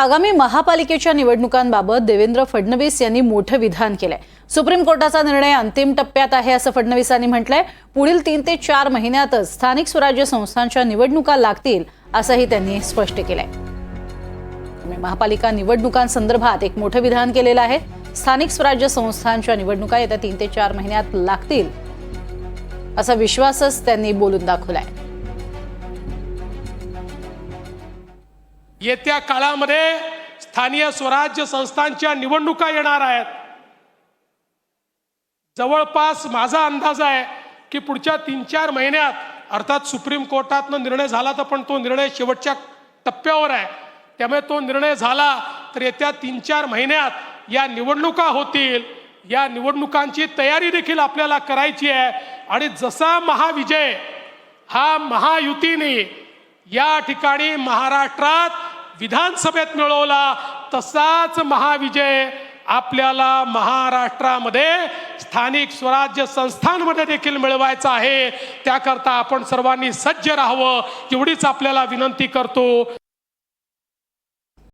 आगामी महापालिकेच्या निवडणुकांबाबत देवेंद्र फडणवीस यांनी मोठं विधान केलंय. सुप्रीम कोर्टाचा निर्णय अंतिम टप्प्यात आहे असं फडणवीसांनी म्हटलंय. पुढील तीन ते चार महिन्यातच स्थानिक स्वराज्य संस्थांच्या निवडणुका लागतील असंही त्यांनी स्पष्ट केलंय. महापालिका निवडणुकांसंदर्भात एक मोठं विधान केलेलं आहे. स्थानिक स्वराज्य संस्थांच्या निवडणुका येत्या तीन ते चार महिन्यात लागतील असा विश्वासच त्यांनी बोलून दाखवलाय. येत्या काळामध्ये स्थानीय स्वराज्य संस्थांच्या निवडणुका येणार आहेत. जवळपास माझा अंदाज आहे की पुढच्या तीन चार महिन्यात अर्थात सुप्रीम कोर्टातनं निर्णय झाला तर पण तो निर्णय शेवटच्या टप्प्यावर आहे. त्यामुळे तो निर्णय झाला तर येत्या तीन चार महिन्यात या निवडणुका होतील. या निवडणुकांची तयारी देखील आपल्याला करायची आहे. आणि जसा महाविजय हा महायुतीने या ठिकाणी महाराष्ट्रात विधानसभेत मिळवला तसाच महाविजय आपल्याला महाराष्ट्रामध्ये स्थानिक स्वराज्य संस्थांमध्ये देखील मिळवायचं आहे. त्याकरता आपण सर्वांनी सज्ज राहावं एवढीच आपल्याला विनंती करतो.